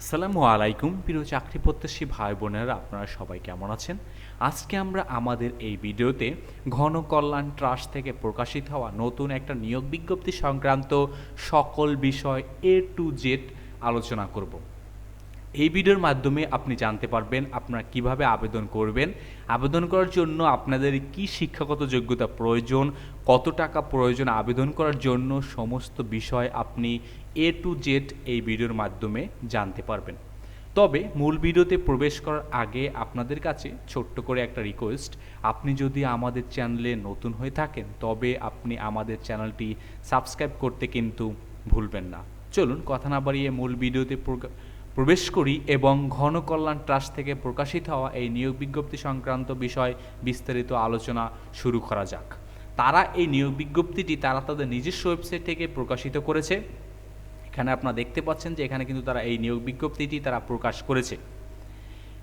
আসসালামু আলাইকুম, প্রিয় চাকরি প্রত্যাশী ভাই বোনেরা আপনারা সবাই কেমন আছেন? আজকে আমরা আমাদের এই ভিডিওতে ঘন কল্যাণ ট্রাস্ট থেকে প্রকাশিত হওয়া নতুন একটা নিয়োগ বিজ্ঞপ্তি সংক্রান্ত সকল বিষয় এ টু জেড আলোচনা করব। এই ভিডিওর মাধ্যমে আপনি জানতে পারবেন আপনারা কীভাবে আবেদন করবেন। আবেদন করার জন্য আপনাদের কি শিক্ষাগত যোগ্যতা প্রয়োজন, কত টাকা প্রয়োজন আবেদন করার জন্য, সমস্ত বিষয় আপনি এ টু জেড এই ভিডিওর মাধ্যমে জানতে পারবেন। তবে মূল ভিডিওতে প্রবেশ করার আগে আপনাদের কাছে ছোট্ট করে একটা রিকোয়েস্ট আপনি যদি আমাদের চ্যানেলে নতুন হয়ে থাকেন, তবে আপনি আমাদের চ্যানেলটি সাবস্ক্রাইব করতে কিন্তু ভুলবেন না। চলুন, কথা না বাড়িয়ে মূল ভিডিওতে প্রবেশ করি এবং ঘনকল্যাণ ট্রাস্ট থেকে প্রকাশিত হওয়া এই নিয়োগ বিজ্ঞপ্তি সংক্রান্ত বিষয় বিস্তারিত আলোচনা শুরু করা যাক। তারা এই নিয়োগ বিজ্ঞপ্তিটি তারা তাদের নিজস্ব ওয়েবসাইট থেকে প্রকাশিত করেছে। এখানে আপনারা দেখতে পাচ্ছেন যে এখানে কিন্তু তারা এই নিয়োগ বিজ্ঞপ্তিটি তারা প্রকাশ করেছে।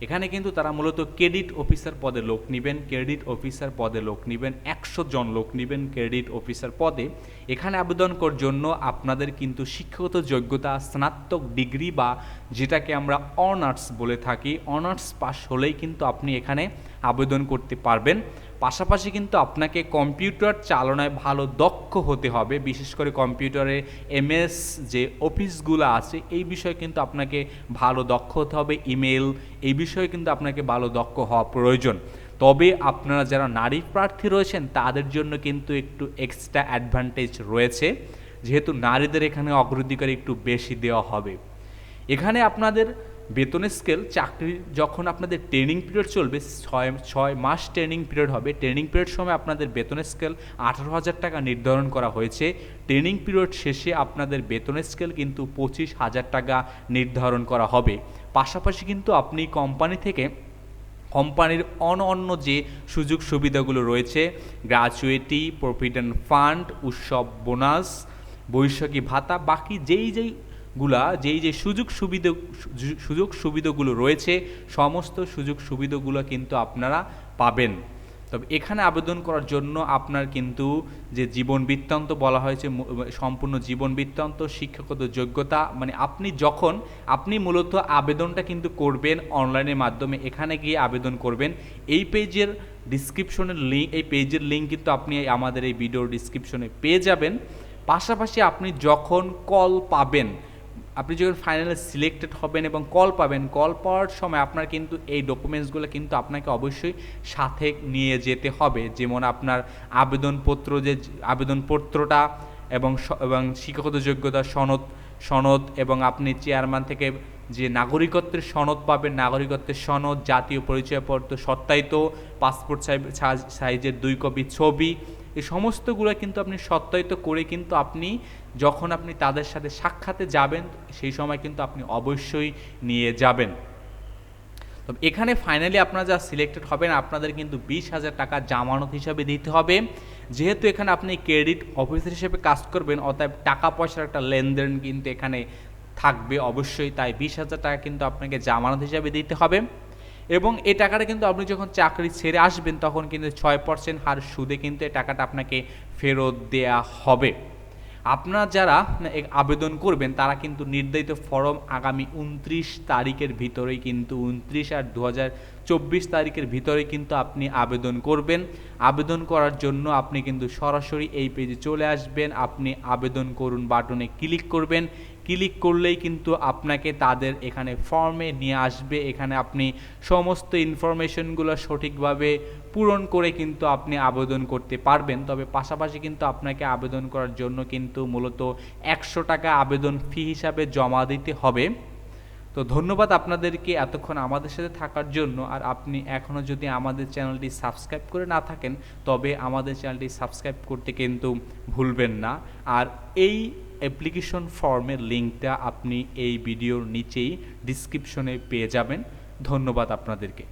এখানে কিন্তু তারা মূলত ক্রেডিট অফিসার পদে লোক নেবেন, ক্রেডিট অফিসার পদে লোক নেবেন, একশো জন লোক নেবেন ক্রেডিট অফিসার পদে। এখানে আবেদন করার জন্য আপনাদের কিন্তু শিক্ষাগত যোগ্যতা, স্নাতক ডিগ্রি বা যেটাকে আমরা অনার্স বলে থাকি, অনার্স পাস হলেই কিন্তু আপনি এখানে আবেদন করতে পারবেন। পাশাপাশি কিন্তু আপনাকে কম্পিউটার চালনায় ভালো দক্ষ হতে হবে, বিশেষ করে কম্পিউটারে এমএস যে অফিসগুলো আছে, এই বিষয়ে কিন্তু আপনাকে ভালো দক্ষ হতে হবে ইমেল এই বিষয়ে কিন্তু আপনাকে ভালো দক্ষ হওয়া প্রয়োজন। তবে আপনারা যারা নারী প্রার্থী রয়েছেন, তাদের জন্য কিন্তু একটু এক্সট্রা অ্যাডভান্টেজ রয়েছে, যেহেতু নারীদের এখানে অগ্রাধিকার একটু বেশি দেওয়া হবে। এখানে আপনাদের বেতনের স্কেল চাকরি যখন আপনাদের ট্রেনিং পিরিয়ড চলবে, ছয় ছয় মাস ট্রেনিং পিরিয়ড হবে। ট্রেনিং পিরিয়ড সময় আপনাদের বেতনের স্কেল আঠারো হাজার টাকা নির্ধারণ করা হয়েছে। ট্রেনিং পিরিয়ড শেষে আপনাদের বেতনের স্কেল কিন্তু পঁচিশ হাজার টাকা নির্ধারণ করা হবে। পাশাপাশি কিন্তু আপনি কোম্পানি থেকে কোম্পানির অন অন্য যে সুযোগ সুবিধাগুলো রয়েছে গ্র্যাচুইটি প্রভিডেন্ট ফান্ড উৎসব বোনাস বৈশাখী ভাতা, বাকি যেই যেই গুলা, যেই যে সুযোগ সুবিধা সুযোগ সুবিধাগুলো রয়েছে, সমস্ত সুযোগ সুবিধাগুলো কিন্তু আপনারা পাবেন। তবে এখানে আবেদন করার জন্য আপনার কিন্তু যে জীবন বৃত্তান্ত বলা হয়েছে সম্পূর্ণ জীবন বৃত্তান্ত, শিক্ষাগত যোগ্যতা মানে আপনি যখন, আপনি মূলত আবেদনটা কিন্তু করবেন অনলাইনের মাধ্যমে, এখানে গিয়ে আবেদন করবেন। এই পেজের ডিসক্রিপশনের লিঙ্ক এই পেজের লিঙ্ক কিন্তু আপনি আমাদের এই ভিডিওর ডিসক্রিপশনে পেয়ে যাবেন। পাশাপাশি আপনি যখন কল পাবেন আপনি যখন ফাইনালে সিলেক্টেড হবেন এবং কল পাবেন কল পাওয়ার সময় আপনার কিন্তু এই ডকুমেন্টসগুলো কিন্তু আপনাকে অবশ্যই সাথে নিয়ে যেতে হবে। যেমন আপনার আবেদনপত্র যে, আবেদনপত্রটা এবং এবং শিক্ষাগত যোগ্যতা সনদ সনদ এবং আপনি চেয়ারম্যান থেকে যে নাগরিকত্বের সনদ পাবেন, নাগরিকত্বের সনদ, জাতীয় পরিচয়পত্র, সত্যায়িত পাসপোর্ট সাইজ- সাইজ- সাইজের দুই কপি ছবি এই সমস্তগুলো কিন্তু আপনি সত্যায়িত করে কিন্তু আপনি যখন আপনি তাদের সাথে সাক্ষাতে যাবেন, সেই সময় কিন্তু আপনি অবশ্যই নিয়ে যাবেন। তবে এখানে ফাইনালি আপনারা যা সিলেক্টেড হবেন, আপনাদের কিন্তু বিশ হাজার টাকা জামানত হিসাবে দিতে হবে। যেহেতু এখানে আপনি ক্রেডিট অফিসার হিসেবে কাজ করবেন, অতএব টাকা পয়সার একটা লেনদেন কিন্তু এখানে থাকবে অবশ্যই। তাই বিশ হাজার টাকা কিন্তু আপনাকে জামানত হিসাবে দিতে হবে। এবং এই টাকাটা কিন্তু আপনি যখন চাকরি ছেড়ে আসবেন, তখন কিন্তু ছয় পার্সেন্ট হার সুদে কিন্তু এই টাকাটা আপনাকে ফেরত দেয়া হবে। আপনারা যারা আবেদন করবেন, তারা কিন্তু নির্ধারিত ফর্ম আগামী উনত্রিশ তারিখের ভিতরেই কিন্তু, উনত্রিশ আর দু চব্বিশ তারিখের ভিতরে কিন্তু আপনি আবেদন করবেন। আবেদন করার জন্য আপনি কিন্তু সরাসরি এই পেজে চলে আসবেন। আপনি আবেদন করুন বাটনে ক্লিক করবেন। ক্লিক করলেই কিন্তু আপনাকে তাদের এখানে ফর্মে নিয়ে আসবে। এখানে আপনি সমস্ত ইনফরমেশনগুলো সঠিকভাবে পূরণ করে কিন্তু আপনি আবেদন করতে পারবেন। তবে পাশাপাশি কিন্তু আপনাকে আবেদন করার জন্য কিন্তু মূলত একশো টাকা আবেদন ফি হিসাবে জমা দিতে হবে। তো ধন্যবাদ আপনাদেরকে এতক্ষণ আমাদের সাথে থাকার জন্য। আর আপনি এখনও যদি আমাদের চ্যানেলটি সাবস্ক্রাইব করে না থাকেন, তবে আমাদের চ্যানেলটি সাবস্ক্রাইব করতে কিন্তু ভুলবেন না। আর এই অ্যাপ্লিকেশন ফর্মের লিঙ্কটা আপনি এই ভিডিওর নিচেই ডিসক্রিপশনে পেয়ে যাবেন। ধন্যবাদ আপনাদেরকে।